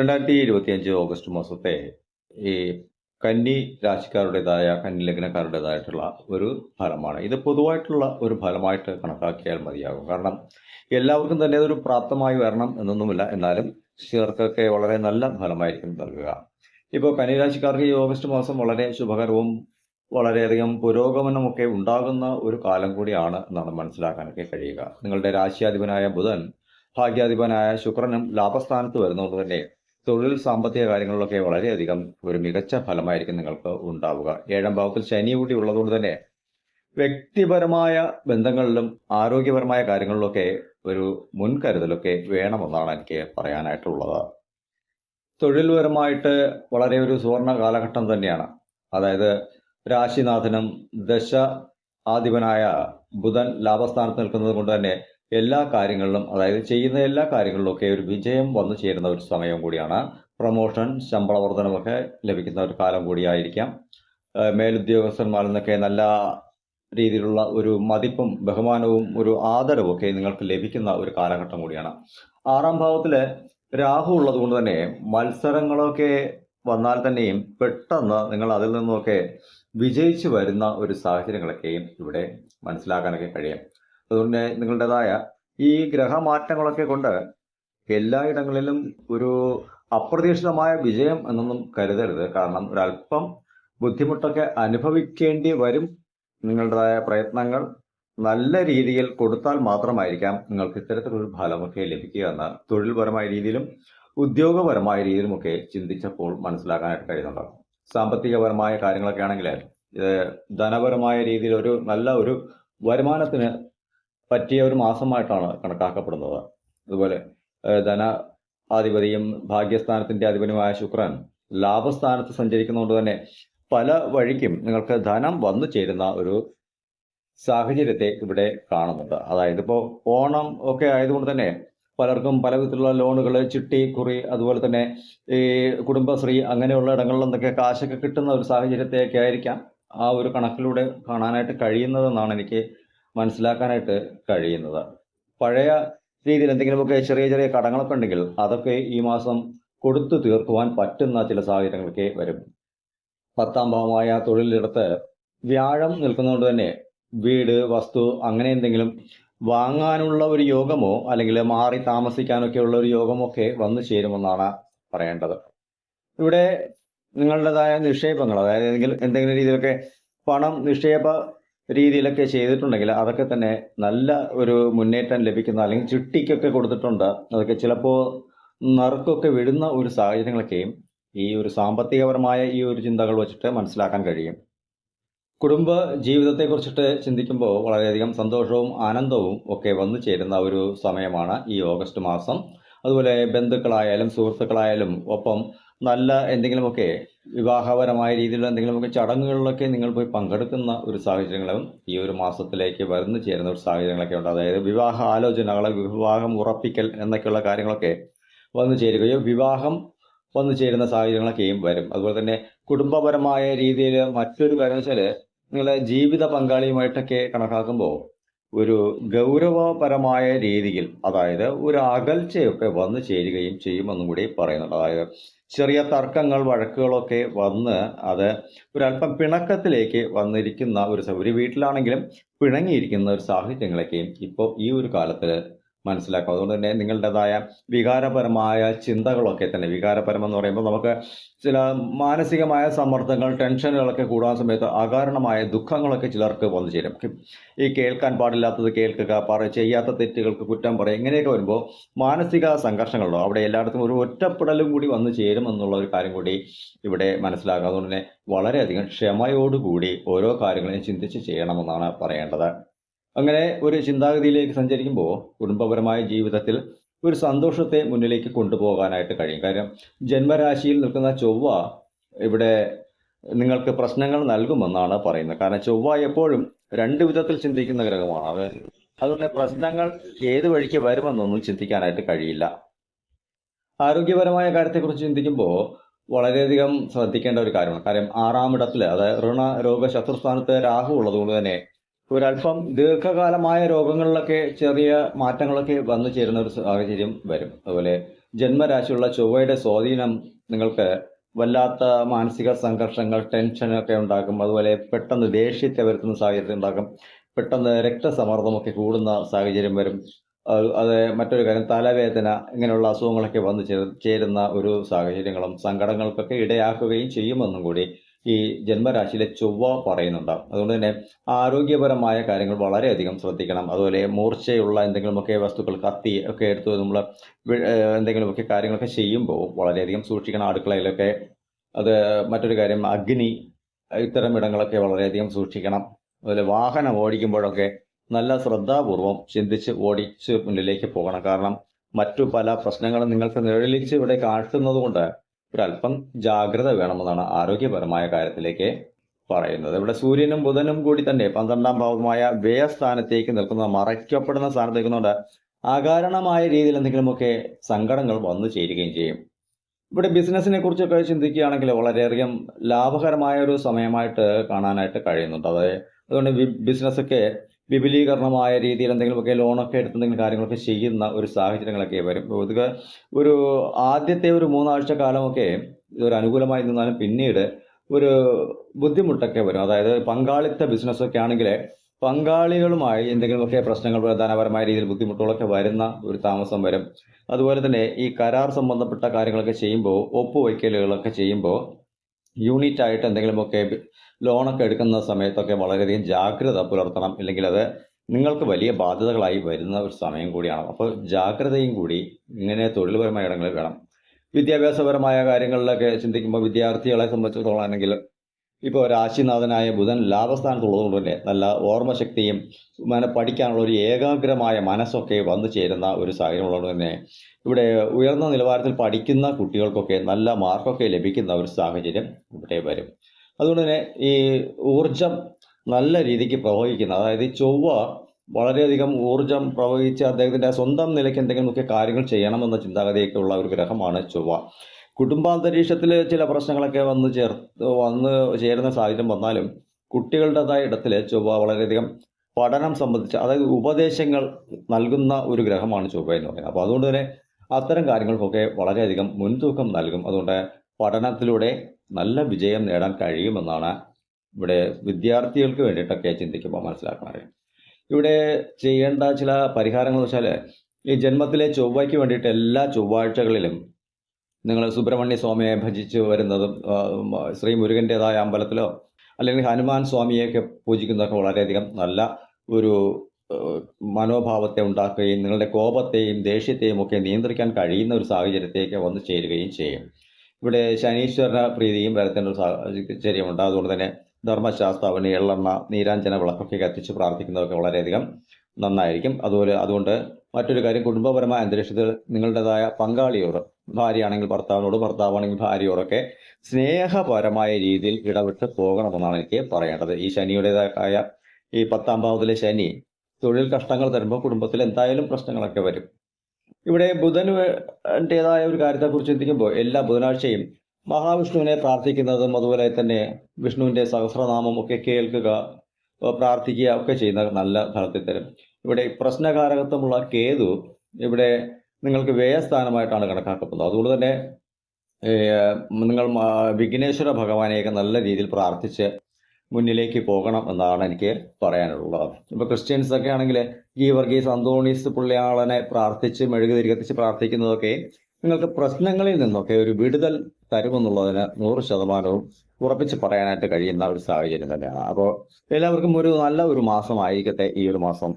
രണ്ടായിരത്തി ഇരുപത്തിയഞ്ച് ഓഗസ്റ്റ് മാസത്തെ ഈ കന്നി രാശിക്കാരുടേതായ കന്നി ലഗ്നക്കാരുടേതായിട്ടുള്ള ഒരു ഫലമാണ്. ഇത് പൊതുവായിട്ടുള്ള ഒരു ഫലമായിട്ട് കണക്കാക്കിയാൽ മതിയാകും. കാരണം എല്ലാവർക്കും തന്നെ അതൊരു പ്രാപ്തമായി വരണം എന്നൊന്നുമില്ല. എന്നാലും ചിലർക്കൊക്കെ വളരെ നല്ല ഫലമായിരിക്കും നൽകുക. ഇപ്പോൾ കന്നി രാശിക്കാർക്ക് ഈ ഓഗസ്റ്റ് മാസം വളരെ ശുഭകരവും വളരെയധികം പുരോഗമനമൊക്കെ ഉണ്ടാകുന്ന ഒരു കാലം കൂടിയാണ് എന്നാണ് മനസ്സിലാക്കാനൊക്കെ കഴിയുക. നിങ്ങളുടെ രാശിയാധിപനായ ബുധൻ ഭാഗ്യാധിപനായ ശുക്രനും ലാഭസ്ഥാനത്ത് വരുന്നതുകൊണ്ട് തന്നെ തൊഴിൽ സാമ്പത്തിക കാര്യങ്ങളിലൊക്കെ വളരെയധികം ഒരു മികച്ച ഫലമായിരിക്കും നിങ്ങൾക്ക് ഉണ്ടാവുക. ഏഴാം ഭാവത്തിൽ ശനി കൂടി ഉള്ളതുകൊണ്ട് തന്നെ വ്യക്തിപരമായ ബന്ധങ്ങളിലും ആരോഗ്യപരമായ കാര്യങ്ങളിലൊക്കെ ഒരു മുൻകരുതലൊക്കെ വേണമെന്നാണ് എനിക്ക് പറയാനായിട്ടുള്ളത്. തൊഴിൽപരമായിട്ട് വളരെ ഒരു സുവർണ കാലഘട്ടം തന്നെയാണ്. അതായത് രാശിനാഥനും ദശ ആധിപനായ ബുധൻ ലാഭസ്ഥാനത്ത് നിൽക്കുന്നത് കൊണ്ട് തന്നെ എല്ലാ കാര്യങ്ങളിലും അതായത് ചെയ്യുന്ന എല്ലാ കാര്യങ്ങളിലും ഒക്കെ ഒരു വിജയം വന്നു ചേരുന്ന ഒരു സമയം കൂടിയാണ്. പ്രൊമോഷൻ ശമ്പള വർധനമൊക്കെ ലഭിക്കുന്ന ഒരു കാലം കൂടിയായിരിക്കാം. മേലുദ്യോഗസ്ഥന്മാരിൽ നിന്നൊക്കെ നല്ല രീതിയിലുള്ള ഒരു മതിപ്പും ബഹുമാനവും ഒരു ആദരവും ഒക്കെ നിങ്ങൾക്ക് ലഭിക്കുന്ന ഒരു കാലഘട്ടം കൂടിയാണ്. ആറാം ഭാവത്തിൽ രാഹു ഉള്ളതുകൊണ്ട് തന്നെ മത്സരങ്ങളൊക്കെ വന്നാൽ തന്നെയും പെട്ടെന്ന് നിങ്ങൾ അതിൽ നിന്നൊക്കെ വിജയിച്ചു വരുന്ന ഒരു സാഹചര്യങ്ങളൊക്കെയും ഇവിടെ മനസ്സിലാക്കാനൊക്കെ കഴിയും. അതുകൊണ്ട് നിങ്ങളുടേതായ ഈ ഗ്രഹമാറ്റങ്ങളൊക്കെ കൊണ്ട് എല്ലായിടങ്ങളിലും ഒരു അപ്രതീക്ഷിതമായ വിജയം എന്നൊന്നും കരുതരുത്. കാരണം ഒരല്പം ബുദ്ധിമുട്ടൊക്കെ അനുഭവിക്കേണ്ടി വരും നിങ്ങളുടേതായ പ്രയത്നങ്ങൾ നല്ല രീതിയിൽ കൊടുത്താൽ മാത്രമായിരിക്കാം നിങ്ങൾക്ക് ഇത്തരത്തിലൊരു ഫലമൊക്കെ ലഭിക്കുക എന്ന് തൊഴിൽപരമായ രീതിയിലും ഉദ്യോഗപരമായ രീതിയിലുമൊക്കെ ചിന്തിച്ചപ്പോൾ മനസ്സിലാക്കാനായിട്ട് കഴിയുന്നുണ്ടാകും സാമ്പത്തികപരമായ കാര്യങ്ങളൊക്കെ ആണെങ്കിൽ ഇത് ധനപരമായ രീതിയിൽ ഒരു നല്ല ഒരു വരുമാനത്തിന് പറ്റിയ ഒരു മാസമായിട്ടാണ് കണക്കാക്കപ്പെടുന്നത്. അതുപോലെ ധന ആധിപതിയും ഭാഗ്യസ്ഥാനത്തിന്റെ അധിപനുമായ ശുക്രൻ ലാഭസ്ഥാനത്ത് സഞ്ചരിക്കുന്നതുകൊണ്ട് തന്നെ പല വഴിക്കും നിങ്ങൾക്ക് ധനം വന്നു ചേരുന്ന ഒരു സാഹചര്യത്തെ ഇവിടെ കാണുന്നുണ്ട്. അതായത് ഇപ്പോൾ ഓണം ഒക്കെ ആയതുകൊണ്ട് തന്നെ പലർക്കും പല വിധത്തിലുള്ള ലോണുകൾ ചിട്ടി കുറി അതുപോലെ തന്നെ ഈ കുടുംബശ്രീ അങ്ങനെയുള്ള ഇടങ്ങളിൽ നിന്നൊക്കെ കാശൊക്കെ കിട്ടുന്ന ഒരു സാഹചര്യത്തെയൊക്കെ ആയിരിക്കാം ആ ഒരു കണക്കിലൂടെ കാണാനായിട്ട് കഴിയുന്നതെന്നാണ് എനിക്ക് മനസ്സിലാക്കാനായിട്ട് കഴിയുന്നത്. പഴയ രീതിയിൽ എന്തെങ്കിലുമൊക്കെ ചെറിയ ചെറിയ കടങ്ങളൊക്കെ ഉണ്ടെങ്കിൽ അതൊക്കെ ഈ മാസം കൊടുത്തു തീർക്കുവാൻ പറ്റുന്ന ചില സാഹചര്യങ്ങളൊക്കെ വരും. പത്താം ഭാവമായ തൊഴിലിടത്ത് വ്യാഴം നിൽക്കുന്നതുകൊണ്ട് തന്നെ വീട് വസ്തു അങ്ങനെ എന്തെങ്കിലും വാങ്ങാനുള്ള ഒരു യോഗമോ അല്ലെങ്കിൽ മാറി താമസിക്കാനൊക്കെ ഉള്ള ഒരു യോഗമൊക്കെ വന്നു ചേരുമെന്നാണ് പറയേണ്ടത്. ഇവിടെ നിങ്ങളുടേതായ നിക്ഷേപങ്ങൾ അതായത് എന്തെങ്കിലും എന്തെങ്കിലും രീതിയിലൊക്കെ പണം നിക്ഷേപ രീതിയിലൊക്കെ ചെയ്തിട്ടുണ്ടെങ്കിൽ അതൊക്കെ തന്നെ നല്ല ഒരു മുന്നേറ്റം ലഭിക്കുന്ന അല്ലെങ്കിൽ ചിട്ടിക്കൊക്കെ കൊടുത്തിട്ടുണ്ട്. അതൊക്കെ ചിലപ്പോൾ നറുക്കൊക്കെ വിടുന്ന ഒരു സാഹചര്യങ്ങളൊക്കെയും ഈ ഒരു സാമ്പത്തികപരമായ ഈ ഒരു ചിന്തകൾ വെച്ചിട്ട് മനസ്സിലാക്കാൻ കഴിയും. കുടുംബ ജീവിതത്തെക്കുറിച്ചിട്ട് ചിന്തിക്കുമ്പോൾ വളരെയധികം സന്തോഷവും ആനന്ദവും ഒക്കെ വന്നു ചേരുന്ന ഒരു സമയമാണ് ഈ ഓഗസ്റ്റ് മാസം. അതുപോലെ ബന്ധുക്കളായാലും സുഹൃത്തുക്കളായാലും ഒപ്പം നല്ല എന്തെങ്കിലുമൊക്കെ വിവാഹപരമായ രീതിയിലുള്ള എന്തെങ്കിലുമൊക്കെ ചടങ്ങുകളിലൊക്കെ നിങ്ങൾ പോയി പങ്കെടുക്കുന്ന ഒരു സാഹചര്യങ്ങളും ഈ ഒരു മാസത്തിലേക്ക് വരുന്നു ചേരുന്ന ഒരു സാഹചര്യങ്ങളൊക്കെ ഉണ്ട്. അതായത് വിവാഹ ആലോചനകൾ വിവാഹം ഉറപ്പിക്കൽ എന്നൊക്കെയുള്ള കാര്യങ്ങളൊക്കെ വന്നു ചേരുകയോ വിവാഹം വന്നു ചേരുന്ന സാഹചര്യങ്ങളൊക്കെയും വരും. അതുപോലെ തന്നെ കുടുംബപരമായ രീതിയിൽ മറ്റൊരു കാര്യം വെച്ചാൽ നിങ്ങളെ ജീവിത പങ്കാളിയുമായിട്ടൊക്കെ കണക്കാക്കുമ്പോൾ ഒരു ഗൗരവപരമായ രീതിയിൽ അതായത് ഒരു അകൽച്ചയൊക്കെ വന്നു ചേരുകയും ചെയ്യുമെന്നും കൂടി പറയുന്നുണ്ട്. അതായത് ചെറിയ തർക്കങ്ങൾ വഴക്കുകളൊക്കെ വന്ന് അത് ഒരല്പം പിണക്കത്തിലേക്ക് വന്നിരിക്കുന്ന ഒരു ഒരു വീട്ടിലാണെങ്കിലും പിണങ്ങിയിരിക്കുന്ന ഒരു സാഹചര്യങ്ങളൊക്കെയും ഇപ്പോൾ ഈ ഒരു കാലത്തിൽ മനസ്സിലാക്കും. അതുകൊണ്ട് തന്നെ നിങ്ങളുടേതായ വികാരപരമായ ചിന്തകളൊക്കെ തന്നെ വികാരപരം എന്ന് പറയുമ്പോൾ നമുക്ക് ചില മാനസികമായ സമ്മർദ്ദങ്ങൾ ടെൻഷനുകളൊക്കെ കൂടാൻ സമയത്ത് അകാരണമായ ദുഃഖങ്ങളൊക്കെ ചിലർക്ക് വന്നു ചേരും. ഈ കേൾക്കാൻ പാടില്ലാത്തത് കേൾക്കുക പറ ചെയ്യാത്ത തെറ്റുകൾക്ക് കുറ്റം പറയുക ഇങ്ങനെയൊക്കെ വരുമ്പോൾ മാനസിക സംഘർഷങ്ങളുണ്ടോ? അവിടെ എല്ലായിടത്തും ഒരു ഒറ്റപ്പെടലും കൂടി വന്നു ചേരും എന്നുള്ള ഒരു കാര്യം കൂടി ഇവിടെ മനസ്സിലാക്കുക അതുകൊണ്ട് തന്നെ വളരെയധികം ക്ഷമയോടുകൂടി ഓരോ കാര്യങ്ങളെയും ചിന്തിച്ച് ചെയ്യണമെന്നാണ് പറയേണ്ടത്. അങ്ങനെ ഒരു ചിന്താഗതിയിലേക്ക് സഞ്ചരിക്കുമ്പോൾ കുടുംബപരമായ ജീവിതത്തിൽ ഒരു സന്തോഷത്തെ മുന്നിലേക്ക് കൊണ്ടുപോകാനായിട്ട് കഴിയും. കാര്യം ജന്മരാശിയിൽ നിൽക്കുന്ന ചൊവ്വ ഇവിടെ നിങ്ങൾക്ക് പ്രശ്നങ്ങൾ നൽകുമെന്നാണ് പറയുന്നത്. കാരണം ചൊവ്വ എപ്പോഴും രണ്ട് വിധത്തിൽ ചിന്തിക്കുന്ന ഗ്രഹമാണ്. അത് അതുകൊണ്ട് പ്രശ്നങ്ങൾ ഏത് വഴിക്ക് വരുമെന്നൊന്നും ചിന്തിക്കാനായിട്ട് കഴിയില്ല. ആരോഗ്യപരമായ കാര്യത്തെക്കുറിച്ച് ചിന്തിക്കുമ്പോൾ വളരെയധികം ശ്രദ്ധിക്കേണ്ട ഒരു കാര്യമാണ്. കാര്യം ആറാം ഇടത്തിൽ അതായത് ഋണ രോഗ ശത്രുസ്ഥാനത്ത് രാഹു ഉള്ളതുകൊണ്ട് തന്നെ ഒരല്പം ദീർഘകാലമായ രോഗങ്ങളിലൊക്കെ ചെറിയ മാറ്റങ്ങളൊക്കെ വന്നു ചേരുന്ന ഒരു സാഹചര്യം വരും. അതുപോലെ ജന്മരാശിയുള്ള ചൊവ്വയുടെ സ്വാധീനം നിങ്ങൾക്ക് വല്ലാത്ത മാനസിക സംഘർഷങ്ങൾ ടെൻഷനൊക്കെ ഉണ്ടാക്കും. അതുപോലെ പെട്ടെന്ന് ദേഷ്യത്തെ വരുത്തുന്ന സാഹചര്യം ഉണ്ടാക്കും. പെട്ടെന്ന് രക്തസമ്മർദ്ദമൊക്കെ കൂടുന്ന സാഹചര്യം വരും. അത് മറ്റൊരു കാര്യം തലവേദന ഇങ്ങനെയുള്ള അസുഖങ്ങളൊക്കെ വന്നു ചേരുന്ന ഒരു സാഹചര്യങ്ങളും സങ്കടങ്ങൾക്കൊക്കെ ഇടയാക്കുകയും ചെയ്യുമെന്നും കൂടി ഈ ജന്മരാശിയിലെ ചൊവ്വ പറയുന്നുണ്ട്. അതുകൊണ്ട് തന്നെ ആരോഗ്യപരമായ കാര്യങ്ങൾ വളരെയധികം ശ്രദ്ധിക്കണം. അതുപോലെ മൂർച്ചയുള്ള എന്തെങ്കിലുമൊക്കെ വസ്തുക്കൾ കത്തി ഒക്കെ എടുത്ത് നമ്മൾ എന്തെങ്കിലുമൊക്കെ കാര്യങ്ങളൊക്കെ ചെയ്യുമ്പോൾ വളരെയധികം സൂക്ഷിക്കണം. അടുക്കളയിലൊക്കെ അത് മറ്റൊരു കാര്യം അഗ്നി ഇത്തരം ഇടങ്ങളൊക്കെ വളരെയധികം സൂക്ഷിക്കണം. അതുപോലെ വാഹനം ഓടിക്കുമ്പോഴൊക്കെ നല്ല ശ്രദ്ധാപൂർവം ചിന്തിച്ച് ഓടിച്ച് മുന്നിലേക്ക് പോകണം. കാരണം മറ്റു പല പ്രശ്നങ്ങളും നിങ്ങൾക്ക് നിഴലിച്ച് ഇവിടെ കാട്ടുന്നത് കൊണ്ട് ഒരല്പം ജാഗ്രത വേണമെന്നാണ് ആരോഗ്യപരമായ കാര്യത്തിലേക്ക് പറയുന്നത്. ഇവിടെ സൂര്യനും ബുധനും കൂടി തന്നെ പന്ത്രണ്ടാം ഭാവമായ വ്യയസ്ഥാനത്തേക്ക് നിൽക്കുന്ന മറയ്ക്കപ്പെടുന്ന സ്ഥാനത്ത് നിൽക്കുന്നതുകൊണ്ട് അകാരണമായ രീതിയിൽ എന്തെങ്കിലുമൊക്കെ സങ്കടങ്ങൾ വന്നു ചേരുകയും ചെയ്യും. ഇവിടെ ബിസിനസ്സിനെ കുറിച്ചൊക്കെ ചിന്തിക്കുകയാണെങ്കിൽ വളരെയധികം ലാഭകരമായ ഒരു സമയമായിട്ട് കാണാനായിട്ട് കഴിയുന്നുണ്ട്. അതായത് അതുകൊണ്ട് ബിസിനസ്സൊക്കെ വിപുലീകരണമായ രീതിയിൽ എന്തെങ്കിലുമൊക്കെ ലോണൊക്കെ എടുത്ത് എന്തെങ്കിലും കാര്യങ്ങളൊക്കെ ചെയ്യുന്ന ഒരു സാഹചര്യങ്ങളൊക്കെ വരും. പൊതുവെ ഒരു ആദ്യത്തെ ഒരു മൂന്നാഴ്ച കാലമൊക്കെ ഇതൊരു അനുകൂലമായി നിന്നാലും പിന്നീട് ഒരു ബുദ്ധിമുട്ടൊക്കെ വരും. അതായത് പങ്കാളിത്ത ബിസിനസ്സൊക്കെ ആണെങ്കിൽ പങ്കാളികളുമായി എന്തെങ്കിലുമൊക്കെ പ്രശ്നങ്ങൾ പ്രധാനപരമായ രീതിയിൽ ബുദ്ധിമുട്ടുകളൊക്കെ വരുന്ന ഒരു താമസം വരും. അതുപോലെ തന്നെ ഈ കരാർ സംബന്ധപ്പെട്ട കാര്യങ്ങളൊക്കെ ചെയ്യുമ്പോൾ ഒപ്പുവയ്ക്കലുകളൊക്കെ ചെയ്യുമ്പോൾ യൂണിറ്റ് ആയിട്ട് എന്തെങ്കിലുമൊക്കെ ലോണൊക്കെ എടുക്കുന്ന സമയത്തൊക്കെ വളരെയധികം ജാഗ്രത പുലർത്തണം. ഇല്ലെങ്കിൽ അത് നിങ്ങൾക്ക് വലിയ ബാധ്യതകളായി വരുന്ന ഒരു സമയം കൂടിയാണ്. അപ്പോൾ ജാഗ്രതയും കൂടി ഇങ്ങനെ തൊഴിൽപരമായ ഇടങ്ങളിൽ വേണം. വിദ്യാഭ്യാസപരമായ കാര്യങ്ങളിലൊക്കെ ചിന്തിക്കുമ്പോൾ വിദ്യാർത്ഥികളെ സംബന്ധിച്ചിടത്തോളം ആണെങ്കിൽ ഇപ്പോൾ രാശിനാഥനായ ബുധൻ ലാഭസ്ഥാനത്തുള്ളതുകൊണ്ട് തന്നെ നല്ല ഓർമ്മശക്തിയും മന പഠിക്കാനുള്ള ഒരു ഏകാഗ്രമായ മനസ്സൊക്കെ വന്നു ചേരുന്ന ഒരു സാഹചര്യം ഉള്ളതുകൊണ്ട് തന്നെ ഇവിടെ ഉയർന്ന നിലവാരത്തിൽ പഠിക്കുന്ന കുട്ടികൾക്കൊക്കെ നല്ല മാർക്കൊക്കെ ലഭിക്കുന്ന ഒരു സാഹചര്യം ഇവിടെ വരും. അതുകൊണ്ട് തന്നെ ഈ ഊർജം നല്ല രീതിക്ക് പ്രവഹിക്കുന്ന അതായത് ഈ ചൊവ്വ വളരെയധികം ഊർജം പ്രവഹിച്ച് അദ്ദേഹത്തിന്റെ സ്വന്തം നിലയ്ക്ക് എന്തെങ്കിലുമൊക്കെ കാര്യങ്ങൾ ചെയ്യണമെന്ന ചിന്താഗതിയൊക്കെ ഉള്ള ഒരു ഗ്രഹമാണ് ചൊവ്വ. കുടുംബാന്തരീക്ഷത്തിൽ ചില പ്രശ്നങ്ങളൊക്കെ വന്ന് ചേർത്ത് വന്ന് ചേരുന്ന സാഹചര്യം വന്നാലും കുട്ടികളുടേതായ ഇടത്തിൽ ചൊവ്വ വളരെയധികം പഠനം സംബന്ധിച്ച് അതായത് ഉപദേശങ്ങൾ നൽകുന്ന ഒരു ഗ്രഹമാണ് ചൊവ്വ എന്ന് പറയുന്നത്. അപ്പോൾ അതുകൊണ്ട് തന്നെ അത്തരം കാര്യങ്ങൾക്കൊക്കെ വളരെയധികം മുൻതൂക്കം നൽകും. അതുകൊണ്ട് പഠനത്തിലൂടെ നല്ല വിജയം നേടാൻ കഴിയുമെന്നാണ് ഇവിടെ വിദ്യാർത്ഥികൾക്ക് വേണ്ടിയിട്ടൊക്കെ ചിന്തിക്കുമ്പോൾ മനസ്സിലാക്കുന്നത്. ഇവിടെ ചെയ്യേണ്ട ചില പരിഹാരങ്ങൾ എന്ന് വെച്ചാൽ ഈ ജന്മത്തിലെ ചൊവ്വയ്ക്ക് വേണ്ടിയിട്ട് എല്ലാ ചൊവ്വാഴ്ചകളിലും നിങ്ങൾ സുബ്രഹ്മണ്യ സ്വാമിയെ ഭജിച്ച് വരുന്നതും ശ്രീ മുരുകന്റെതായ അമ്പലത്തിലോ അല്ലെങ്കിൽ ഹനുമാൻ സ്വാമിയെയൊക്കെ പൂജിക്കുന്നതൊക്കെ വളരെയധികം നല്ല ഒരു മനോഭാവത്തെ ഉണ്ടാക്കുകയും നിങ്ങളുടെ കോപത്തെയും ദേഷ്യത്തെയും ഒക്കെ നിയന്ത്രിക്കാൻ കഴിയുന്ന ഒരു സാഹചര്യത്തേക്ക് വന്നു ചേരുകയും ചെയ്യും. ഇവിടെ ശനീശ്വരന പ്രീതിയും വരത്തേണ്ട ഒരു സാഹചര്യമുണ്ട് അതുകൊണ്ട് തന്നെ ധർമ്മശാസ്താവിന് എള്ളെണ്ണ നീരാഞ്ജന വിളക്കൊക്കെ കത്തിച്ച് പ്രാർത്ഥിക്കുന്നതൊക്കെ വളരെയധികം നന്നായിരിക്കും. അതുപോലെ അതുകൊണ്ട് മറ്റൊരു കാര്യം കുടുംബപരമായ അന്തരീക്ഷത്തിൽ നിങ്ങളുടേതായ പങ്കാളിയോട് ഭാര്യയാണെങ്കിൽ ഭർത്താവിനോട് ഭർത്താവാണെങ്കിൽ ഭാര്യയോടൊക്കെ സ്നേഹപരമായ രീതിയിൽ ഇടപെട്ട് പോകണമെന്നാണ് എനിക്ക് പറയേണ്ടത്. ഈ ശനിയുടേതായ ഈ പത്താം ഭാവത്തിലെ ശനി തൊഴിൽ കഷ്ടങ്ങൾ തരുമ്പോൾ കുടുംബത്തിൽ എന്തായാലും പ്രശ്നങ്ങളൊക്കെ വരും. ഇവിടെ ബുധനുടേതായ ഒരു കാര്യത്തെക്കുറിച്ച് ചിന്തിക്കുമ്പോൾ എല്ലാ ബുധനാഴ്ചയും മഹാവിഷ്ണുവിനെ പ്രാർത്ഥിക്കുന്നതും അതുപോലെ തന്നെ വിഷ്ണുവിന്റെ സഹസ്രനാമം ഒക്കെ കേൾക്കുക പ്രാർത്ഥിക്കുക ഒക്കെ ചെയ്യുന്ന നല്ല ഫലത്തിൽ തരും. ഇവിടെ പ്രശ്നകാരകത്വമുള്ള കേതു ഇവിടെ നിങ്ങൾക്ക് വ്യയസ്ഥാനമായിട്ടാണ് കണക്കാക്കപ്പെടുന്നത്. അതുകൊണ്ട് തന്നെ നിങ്ങൾ വിഘ്നേശ്വര ഭഗവാനെയൊക്കെ നല്ല രീതിയിൽ പ്രാർത്ഥിച്ച് മുന്നിലേക്ക് പോകണം എന്നാണ് എനിക്ക് പറയാനുള്ളത്. ഇപ്പോൾ ക്രിസ്ത്യൻസ് ഒക്കെ ആണെങ്കിൽ ഈ വർഗീസ് അന്തോണീസ് പുള്ളിയാളനെ പ്രാർത്ഥിച്ച് മെഴുകുതിരി കത്തിച്ച് പ്രാർത്ഥിക്കുന്നതൊക്കെ നിങ്ങൾക്ക് പ്രശ്നങ്ങളിൽ നിന്നൊക്കെ ഒരു വിടുതൽ തരുമെന്നുള്ളതിന് നൂറ് ശതമാനവും ഉറപ്പിച്ച് പറയാനായിട്ട് കഴിയുന്ന ഒരു സാഹചര്യം തന്നെയാണ്. അപ്പോൾ എല്ലാവർക്കും ഒരു നല്ല ഒരു മാസമായിരിക്കട്ടെ ഈ ഒരു മാസം.